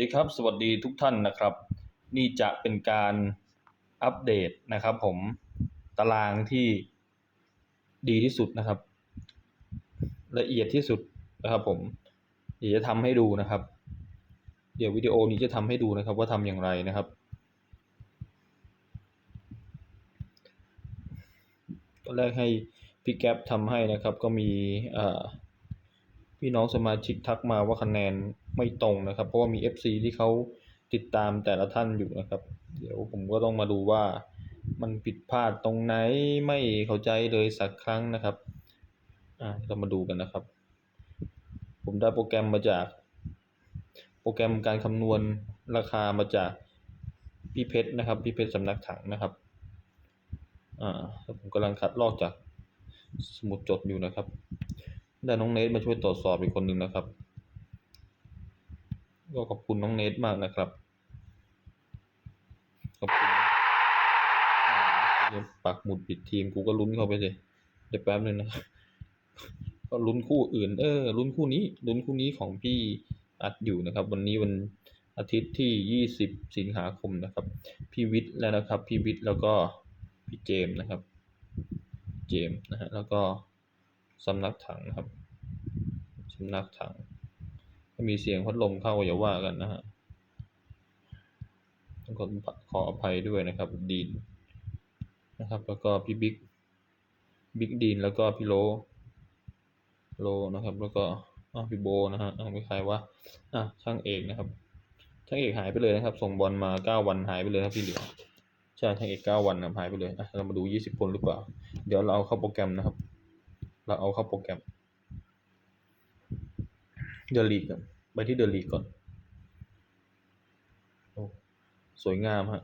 ดีครับ สวัสดีทุกท่านนะครับ นี่จะเป็นการอัปเดตนะครับ ผมตารางที่ดีที่สุดนะครับ ละเอียดที่สุดนะครับ ผมเดี๋ยวจะทำให้ดูนะครับ เดี๋ยววิดีโอนี้จะทำให้ดูนะครับ ว่าทำอย่างไรนะครับ ตอนแรกให้พี่แก๊ปทำให้นะครับ ก็มีพี่น้องสมาชิกทักมาว่าคะแนน ไม่ตรงนะครับ เพราะว่ามี FC ที่เขาติดตามแต่ละท่านอยู่นะครับ เดี๋ยวผมก็ต้องมาดูว่ามันผิดพลาดตรงไหนไม่เข้าใจเลยสักครั้งนะครับ อ่าเรามาดูกันนะครับ ผมได้โปรแกรมมาจาก โปรแกรมการคำนวณราคามาจากพี่เพชรนะครับพี่เพชรสำนักถังนะครับอ่าผมกำลังคัดลอกจากสมุดจดอยู่นะครับ ได้น้องเนทมาช่วยตรวจสอบอีกคนหนึ่งนะครับ ก็ขอบคุณน้องเนทมากนะครับ ขอบคุณอ่าเดี๋ยวปักหมุดผิดทีมกูก็ลุ้นเข้าไปเลยเดี๋ยวแป๊บนึงนะครับก็ลุ้นคู่อื่น เออลุ้นคู่นี้ลุ้นคู่นี้ของพี่อัดอยู่นะครับ วันนี้วันอาทิตย์ที่ยี่สิบสิงหาคมนะครับ พี่วิทย์แล้วนะครับ พี่วิทย์แล้วก็พี่เจมส์นะครับ เจมส์นะฮะแล้วก็สำนักถังนะครับสำนักถัง ถ้ามีเสียงพัดลมเข้าอย่าว่ากันนะฮะต้องขอขออภัยด้วยนะครับดีนนะครับ แล้วก็พี่บิ๊กบิ๊กดีนแล้วก็พี่โลโลนะครับ แล้วก็อ้าวพี่โบนะฮะอ้าวไม่ใครวะอะช่างเอกนะครับ ช่างเอกหายไปเลยนะครับ ส่งบอลมาเก้าวันหายไปเลยครับพี่เหลือใช่ช่างเอกเก้าวันนะหายไปเลยอะเรามาดูยี่สิบคนหรือเปล่า เดี๋ยวเราเอาเข้าโปรแกรมนะครับ เราเอาเข้าโปรแกรม เดลีกก่อนไปที่เดลีกก่อนโอ้สวยงามฮะ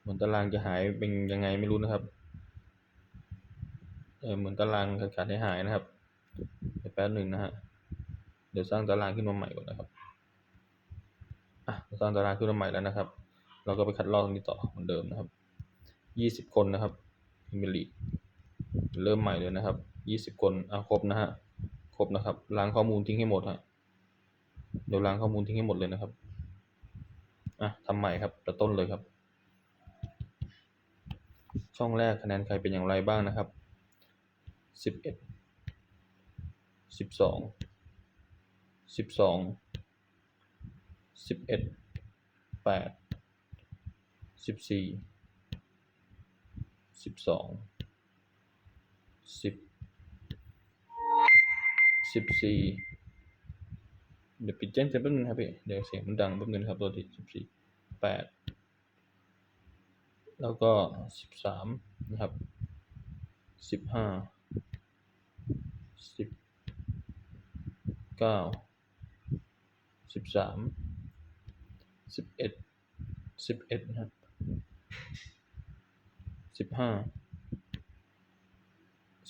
เหมือนตารางจะหายเป็นยังไงไม่รู้นะครับเออเหมือนตารางขาดๆให้หายนะครับแป๊บหนึ่งนะฮะเดี๋ยวสร้างตารางขึ้นมาใหม่ก่อนนะครับอะสร้างตารางขึ้นมาใหม่แล้วนะครับ เราก็ไปคัดลอกตรงนี้ต่อเหมือนเดิมนะครับยี่สิบคนนะครับพรีเมียร์ลีเริ่มใหม่เลยนะครับยี่สิบคนอะครบนะฮะ ครบนะครับ ล้างข้อมูลทิ้งให้หมดฮะเดี๋ยวล้างข้อมูลทิ้งให้หมดเลยนะครับ อะทำใหม่ครับแต่ต้นเลยครับ ช่องแรกคะแนนใครเป็นอย่างไรบ้างนะครับสิบเอ็ดสิบสองสิบสองสิบเอ็ดแปดสิบสี่สิบสองสิบ สิบสี่เดี๋ยวปิดแจ้งเตือนแป๊บนึงครับพี่ เดี๋ยวเสียงมันดังแป๊บนึงครับตัวที่สิบสี่แปดแล้วก็สิบสามนะครับสิบห้าสิบเก้าสิบสามสิบเอ็ดสิบเอ็ดนะครับสิบห้า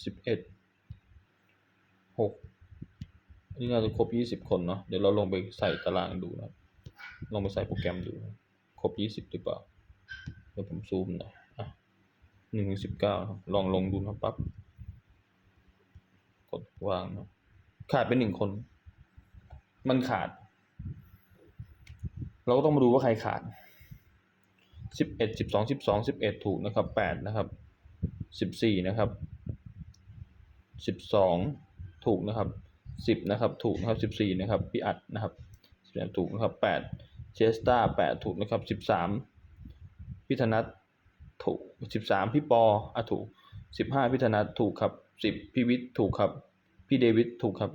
สิบเอ็ดหก นนี้น่าจะครบยี่สิบคนเนาะ เดี๋ยวเราลงไปใส่ตารางดูนะลงไปใส่โปรแกรมดู ครบยี่สิบหรือเปล่า เดี๋ยวผมซูมหน่อยอะหนึ่งสิบเก้าลองลงดูนะปั๊บ กดวางเนาะขาดไปหนึ่งคน มันขาด เราก็ต้องมาดูว่าใครขาดสิบเอ็ดสิบสองสิบสองสิบเอ็ดถูกนะครับแปดนะครับสิบสี่นะครับสิบสองถูกนะครับ สิบนะครับถูกนะครับสิบสี่นะครับพี่อัดนะครับสิบถูกนะครับแปดเชสตาแปดถูกนะครับสิบสามพี่ธนัทถูกสิบสามพี่ปออะถูกสิบห้าพี่ธนัทถูกครับสิบพี่วิทย์ถูกครับ พี่เดวิดถูกครับ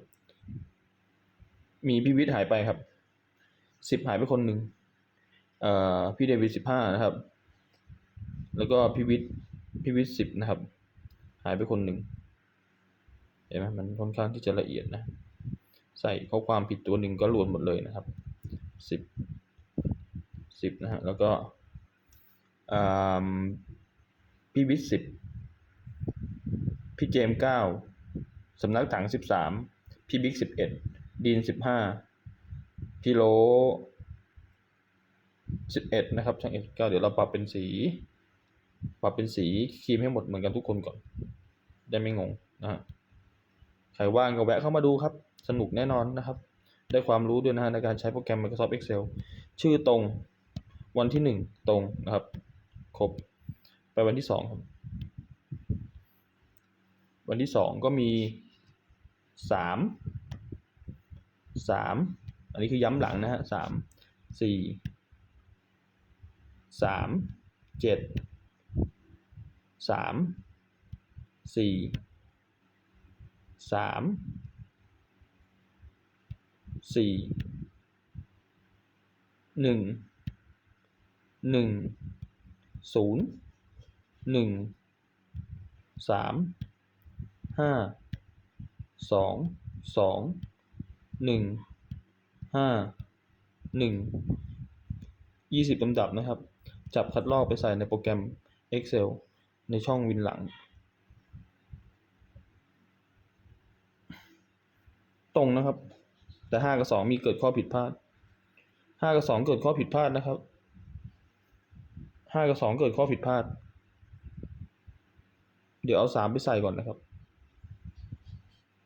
มีพี่วิทย์หายไปครับสิบหายไปคนหนึ่งเอ่อพี่เดวิดสิบห้านะครับ แล้วก็พี่วิทย์พี่วิทย์สิบนะครับ หายไปคนหนึ่ง เห็นไหมมันค่อนข้างที่จะละเอียดนะ ใส่ข้อความผิดตัวหนึ่งก็รวมหมดเลยนะครับสิบสิบนะฮะแล้วก็พี่วิทย์สิบพี่เจมเก้าสำนักถังสิบสามพี่บิ๊กสิบเอ็ดดีนสิบห้าพี่โลสิบเอ็ดนะครับช่างเอ็ดเก้าเดี๋ยวเราปรับเป็นสีปรับเป็นสีครีมให้หมดเหมือนกันทุกคนก่อน ได้ไม่งงนะฮะ รว่างก็แวะเข้ามาดูครับ สนุกแน่นอนนะครับ ได้ความรู้ด้วยนะฮะในการใช้โปรแกรม Microsoft Excel ชื่อตรงวันที่หนึ่งตรงนะครับ ครบ ไปวันที่สองครับวันที่สองก็มีสามสามอันนี้คือย้ำหลังนะฮะสามสี่สามเจ็ดสามสี่ สามสี่หนึ่งหนึ่งศูนย์หนึ่งสามห้าสองสองหนึ่งห้าหนึ่งยี่สิบลำดับนะครับ จับคัดลอกไปใส่ในโปรแกรม Excel ในช่องวินหลัง ตรงนะครับ แต่ห้ากับสองมีเกิดข้อผิดพลาดห้ากับสองเกิดข้อผิดพลาดนะครับห้ากับสองเกิดข้อผิดพลาด เดี๋ยวเอาสามไปใส่ก่อนนะครับ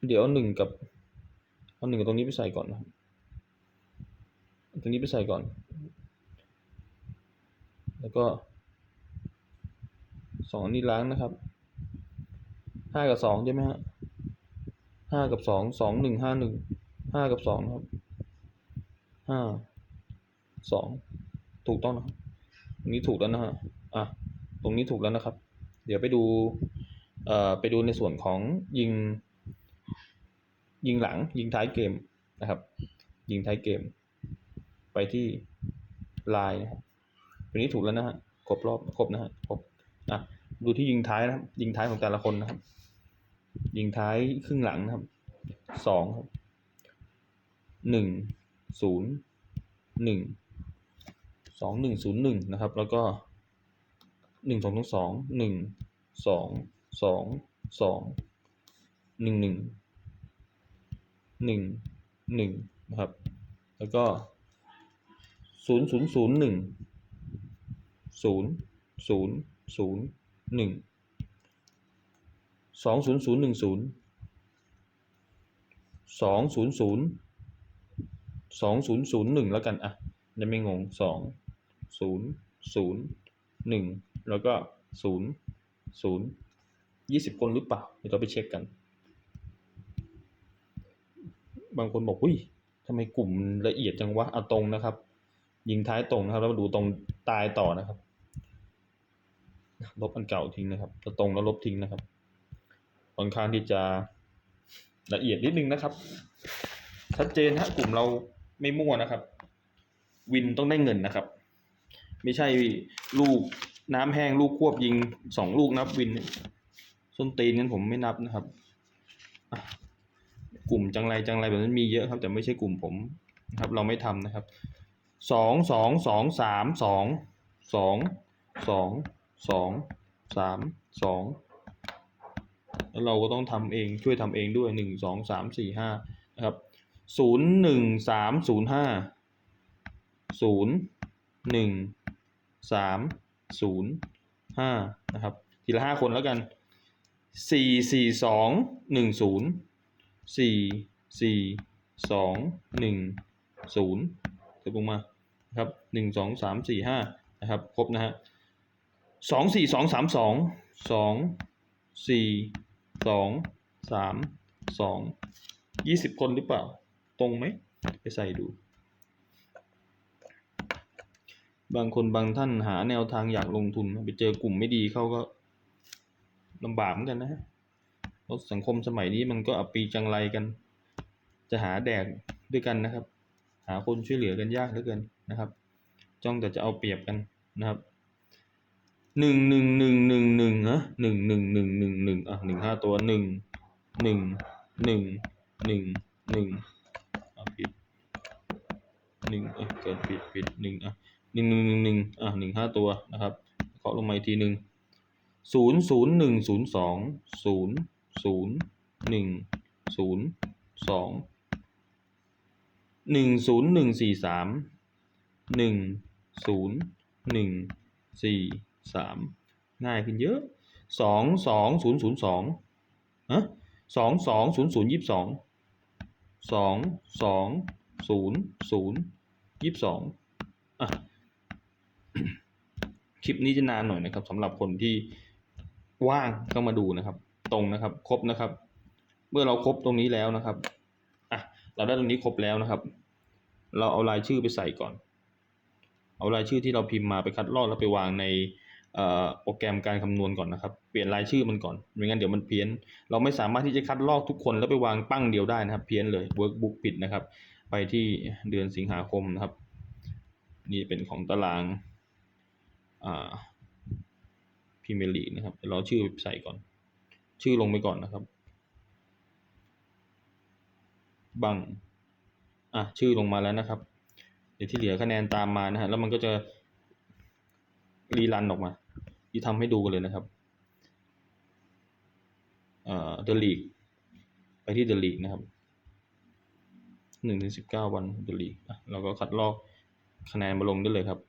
เดี๋ยวเอาหนึ่งกับเอาหนึ่งกับตรงนี้ไปใส่ก่อนนะครับตรงนี้ไปใส่ก่อน แล้วก็สองอันนี้ล้างนะครับห้ากับสองใช่ไหมฮะ ห้ากับสองสองหนึ่งห้าหนึ่งห้ากับสองนะครับห้าสองถูกต้องนะครับตรงนี้ถูกแล้วนะฮะอะตรงนี้ถูกแล้วนะครับ เดี๋ยวไปดูเอ่อไปดูในส่วนของยิง ยิงหลังยิงท้ายเกมนะครับ ยิงท้ายเกม ไปที่ลน์นะครับตัวนี้ถูกแล้วนะฮะครบรอบครบนะฮะครบอะดูที่ยิงท้ายนะครับ ยิงท้ายของแต่ละคนนะครับ ยิงท้ายครึ่งหลังนะครับสองครับหนึ่งศูนย์หนึ่งสองหนึ่งศูนย์หนึ่งนะครับ แล้วก็หนึ่งสองสองสองหนึ่งสองสองสองหนึ่งหนึ่งหนึ่งหนึ่งนะครับ แล้วก็ศูนย์ศูนย์ศูนย์หนึ่งศูนย์ศูนย์ศูนย์หนึ่ง สองศูนย์ศูนย์หนึ่งศูนย์สองศูนย์ศูนย์สองศูนย์ศูนย์หนึ่งแล้วกันอะจะไม่งงสองศูนย์ศูนย์หนึ่งแล้วก็ศูนย์ศูนย์ยี่สิบคนหรือเปล่าเดี๋ยวเราไปเช็คกัน บางคนบอกอุ้ยทำไมกลุ่มละเอียดจังวะเอาตรงนะครับ ยิงท้ายตรงนะครับ แล้วมาดูตรงตายต่อนะครับ ลบอันเก่าทิ้งนะครับจะตรงแล้วลบทิ้งนะครับ ค่อนข้างที่จะละเอียดนิดนึงนะครับ ชัดเจนฮะกลุ่มเราไม่มั่วนะครับ วินต้องได้เงินนะครับ ไม่ใช่ลูกน้ำแห้งลูกควบยิงสองลูกนับวินส้นตีนนั้นผมไม่นับนะครับกลุ่มจังไรจังไรแบบนั้นมีเยอะครับ แต่ไม่ใช่กลุ่มผมนะครับ เราไม่ทำนะครับสองสองสองสามสองสองสองสองสามสอง แล้วเราก็ต้องทำเองช่วยทำเองด้วยหนึ่งสองสามสี่ห้านะครับศูนย์หนึ่งสามศูนย์ห้าศูนย์หนึ่งสามศูนย์ห้านะครับทีละห้าคนแล้วกันสี่สี่สองหนึ่งศูนย์สี่สี่สองหนึ่งศูนย์เติมลงมาครับหนึ่งสองสามสี่ห้านะครับ ครบนะฮะสองสี่สองสามสองสองสี่ สองสามสองยี่สิบคนหรือเปล่า ตรงไหม ไปใส่ดู บางคนบางท่านหาแนวทางอยากลงทุน ไปเจอกลุ่มไม่ดีเขาก็ลำบากเหมือนกันนะฮะเพราะสังคมสมัยนี้มันก็อับปีจังไรกัน จะหาแดกด้วยกันนะครับ หาคนช่วยเหลือกันยากเหลือเกินนะครับ จ้องแต่จะเอาเปรียบกันนะครับ หนึ่งหนึ่งหนึ่งหนึ่งหนึ่งนะหนึ่งหนึ่งหนึ่งหนึ่งหนึ่งอะหนึ่งห้าตัวหนึ่งหนึ่งหนึ่งหนึ่งหนึ่งอะผิดหนึ่งเอ้ยเกิดผิดผิดหนึ่งอะหนึ่งหนึ่งหนึ่งหนึ่งอะหนึ่งห้าตัวนะครับเคาะลงมาอีกทีหนึ่งศูนย์ศูนย์หนึ่งศูนย์สองศูนย์ศูนย์หนึ่งศูนย์สองหนึ่งศูนย์หนึ่งสี่สามหนึ่งศูนย์หนึ่งสี่ สามง่ายขึ้นเยอะสองสองศูนย์ศูนย์สองฮะสองสองศูนย์ศูนย์ยี่สิบสองสองสองศูนย์ศูนย์ยี่สิบสองอะคลิปนี้จะนานหน่อยนะครับสำหรับคนที่ว่างก็มาดูนะครับ ตรงนะครับ ครบนะครับ เมื่อเราครบตรงนี้แล้วนะครับอะเราได้ตรงนี้ครบแล้วนะครับ เราเอารายชื่อไปใส่ก่อน เอารายชื่อที่เราพิมพ์มาไปคัดลอกแล้วไปวางใน โปรแกรมการคำนวณก่อนนะครับ เปลี่ยนรายชื่อมันก่อนไม่งั้นเดี๋ยวมันเพี้ยน เราไม่สามารถที่จะคัดลอกทุกคนแล้วไปวางปั้งเดียวได้นะครับ เพี้ยนเลย workbook ผิดนะครับ ไปที่เดือนสิงหาคมนะครับ นี่เป็นของตารางพิมพ์ลีนะครับเดี๋ยวเราชื่อใส่ก่อน ชื่อลงไปก่อนนะครับ บังอะชื่อลงมาแล้วนะครับ เดี๋ยวที่เหลือคะแนนตามมานะฮะแล้วมันก็จะรีรันออกมา ที่ทำให้ดูกันเลยนะครับเอ่อ The League ไปที่ The League นะครับหนึ่งถึงสิบเก้าวัน The League เราก็คัดลอกคะแนนมาลงได้เลยครับ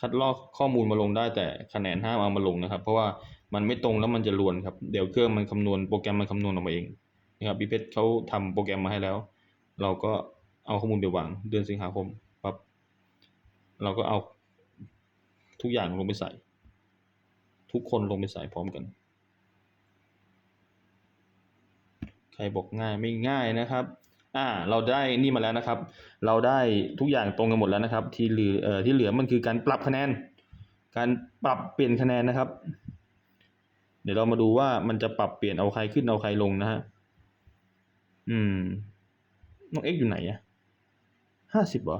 คัดลอกข้อมูลมาลงได้แต่คะแนนห้ามเอามาลงนะครับ เพราะว่ามันไม่ตรงแล้วมันจะลวนครับ เดี๋ยวเครื่องมันคำนวณโปรแกรมมันคำนวณออกมาเองนะครับพี่เพชรเขาทำโปรแกรมมาให้แล้ว เราก็เอาข้อมูลไปวางเดือนสิงหาคมปั๊บเราก็เอา ทุกอย่างลงไปใส่ ทุกคนลงไปใส่พร้อมกัน ใครบอกง่ายไม่ง่ายนะครับอ่าเราได้นี่มาแล้วนะครับ เราได้ทุกอย่างตรงกันหมดแล้วนะครับ ที่เหลือเอ่อที่เหลือมันคือการปรับคะแนน การปรับเปลี่ยนคะแนนนะครับ เดี๋ยวเรามาดูว่ามันจะปรับเปลี่ยนเอาใครขึ้นเอาใครลงนะฮะอืมน้องเอ็กอยู่ไหนอะห้าสิบเหรอ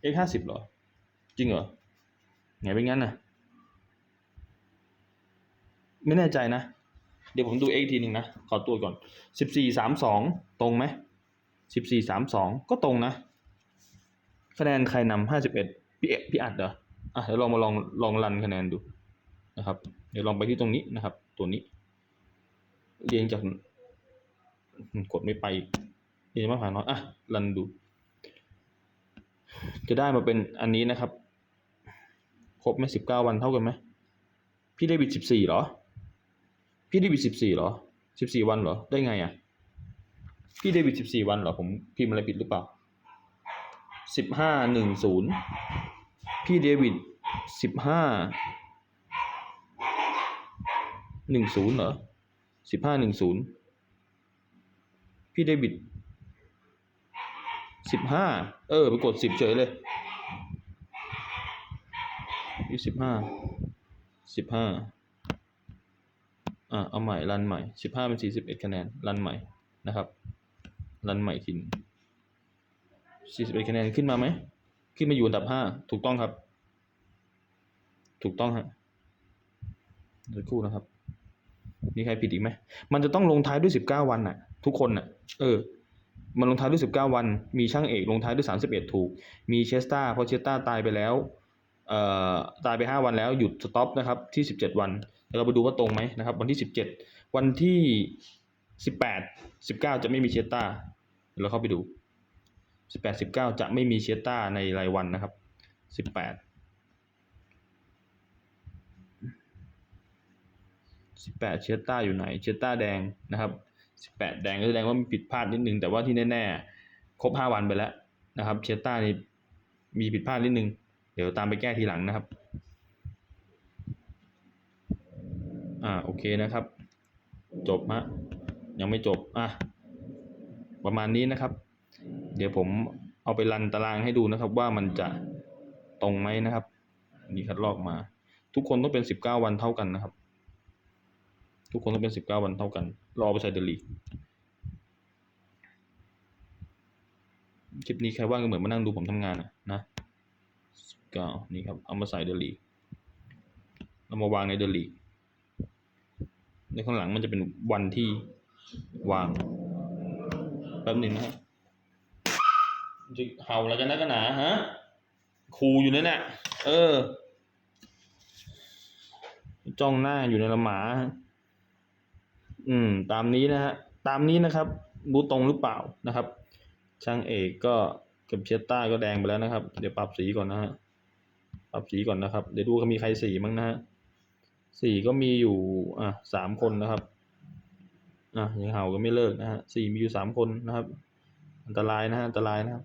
เอ็กห้าสิบเหรอ จริงเหรอ ไงเป็นงั้นนะไม่แน่ใจนะ เดี๋ยวผมดูเอ็กทีหนึ่งนะ ขอตัวก่อนสิบสี่สามสองตรงไหมสิบสี่สามสองก็ตรงนะคะแนนใครนำห้าสิบเอ็ดพี่เอ็พี่อัดเหรออะเดี๋ยวลองมาลองลองรันคะแนนดูนะครับ เดี๋ยวลองไปที่ตรงนี้นะครับ ตัวนี้ เรียงจากกดไม่ไปเรียงมาผ่านน้อยอะรันดู จะได้มาเป็นอันนี้นะครับ ครบไหมสิบเก้าวันเท่ากันไหมพี่ได้บิดสิบสี่เหรอ พี่ได้บิดสิบสี่เหรอสิบสี่วันเหรอ ได้ไงอะ พี่ได้บิดสิบสี่วันเหรอ ผมพิมพ์อะไรผิดหรือเปล่าสิบห้าหนึ่งศูนย์พี่เดวิดสิบห้าหนึ่งศูนย์เหรอสิบห้าหนึ่งศูนย์พี่เดวิดสิบห้าเออ ไปกดสิบเฉยเลย ยี่สิบห้าสิบห้าอะเอาใหม่รันใหม่สิบห้าเป็นสี่สิบเอ็ดคะแนนรันใหม่นะครับรันใหม่ทีนสี่สิบเอ็ดคะแนนขึ้นมาไหมขึ้นมาอยู่อันดับห้าถูกต้องครับ ถูกต้องฮะเดี๋ยวครู่นะครับมีใครผิดอีกไหม มันจะต้องลงท้ายด้วยสิบเก้าวันน่ะ ทุกคนน่ะ เออ มันลงท้ายด้วยสิบเก้าวัน มีช่างเอกลงท้ายด้วยสามสิบเอ็ดถูก มีเชสตาเพราะเชสตาตายไปแล้ว ตายไปห้าวันแล้วหยุดสต็อปนะครับที่สิบเจ็ดวันเดี๋ยวเราไปดูว่าตรงไหมนะครับ วันที่สิบเจ็ดวันที่สิบแปดสิบเก้าจะไม่มีเชสตาเดี๋ยวเราเข้าไปดูสิบแปดสิบเก้าจะไม่มีเชสตาในรายวันนะครับสิบแปดสิบแปดเชสตาอยู่ไหนเชสตาแดงนะครับสิบแปดแดงก็แสดงว่ามีผิดพลาดนิดนึงแต่ว่าที่แน่ๆครบห้าวันไปแล้วนะครับ เชสตานี่มีผิดพลาดนิดนึง ดี๋ยวตามไปแก้ทีหลังนะครับ อ่าโอเคนะครับ จบฮะยังไม่จบอะประมาณนี้นะครับ เดี๋ยวผมเอาไปรันตารางให้ดูนะครับ ว่ามันจะตรงไหมนะครับ นี่คัดลอกมา ทุกคนต้องเป็นสิบเก้าวันเท่ากันนะครับ ทุกคนต้องเป็นสิบเก้าวันเท่ากัน รอไปใส่เดลีคลิปนี้ใครว่างก็เหมือนมานั่งดูผมทำงานนะนะ ก้านี่ครับ เอามาใส่เดลีเรามาวางในเดลีในข้างหลังมันจะเป็นวันที่วางแป๊บหนึ่งนะฮะจะเห่าอะไรกันนักกันหนาฮะครูอยู่นั่นน่ะเออ จ้องหน้าอยู่ในละหมา อืม ตามนี้นะฮะ ตามนี้นะครับ รู้ตรงหรือเปล่านะครับ ช่างเอกก็กับเชสต้าก็แดงไปแล้วนะครับ เดี๋ยวปรับสีก่อนนะฮะ ปรับสีก่อนนะครับ เดี๋ยวดูเขามีใครสีมั้งนะฮะสีก็มีอยู่อะสามคนนะครับอะยังเห่าก็ไม่เลิกนะฮะสีมีอยู่สามคนนะครับ อันตรายนะฮะอันตรายนะครับ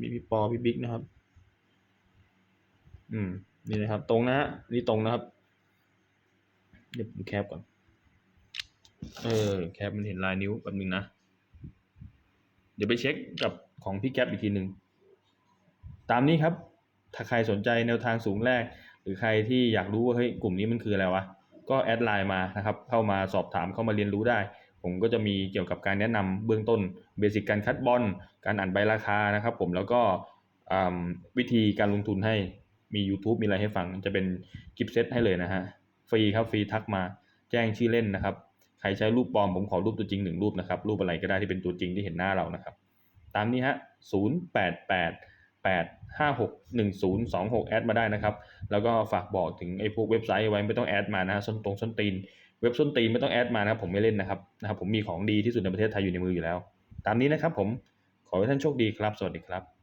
มีพี่ปอพี่บิ๊กนะครับ อืมนี่นะครับ ตรงนะฮะนี่ตรงนะครับ เดี๋ยวผมแคปก่อน เออ แคปมันเห็นลายนิ้วแป๊บนึงนะ เดี๋ยวไปเช็คกับของพี่แคปอีกทีหนึ่งตามนี้ครับ ถ้าใครสนใจแนวทางสูงแรก หรือใครที่อยากรู้ว่าเฮ้ยกลุ่มนี้มันคืออะไรวะก็แอดไลน์มานะครับเข้ามาสอบถามเข้ามาเรียนรู้ได้ ผมก็จะมีเกี่ยวกับการแนะนำเบื้องต้นเบสิกการคัดบอลการอ่านใบราคานะครับ ผมแล้วก็วิธีการลงทุนให้มี YouTube มีอะไรให้ฟัง จะเป็นกิฟต์เซตให้เลยนะฮะฟรีครับฟรีทักมาแจ้งชื่อเล่นนะครับ ใครใช้รูปปลอมผมขอรูปตัวจริงหนึ่งรูปนะครับ รูปอะไรก็ได้ที่เป็นตัวจริงที่เห็นหน้าเรานะครับ ตามนี้ฮะ 0 8 8 8 5 6 1 0 2 6แอดมาได้นะครับ แล้วก็ฝากบอกถึงไอ้พวกเว็บไซต์ไว้ไม่ต้องแอดมานะฮะส้นตรงส้นตีน เว็บส้นตีนไม่ต้องแอดมานะครับผมไม่เล่นนะครับนะครับผมมีของดีที่สุดในประเทศไทยอยู่ในมืออยู่แล้ว ตามนี้นะครับผมขอให้ท่านโชคดีครับ สวัสดีครับ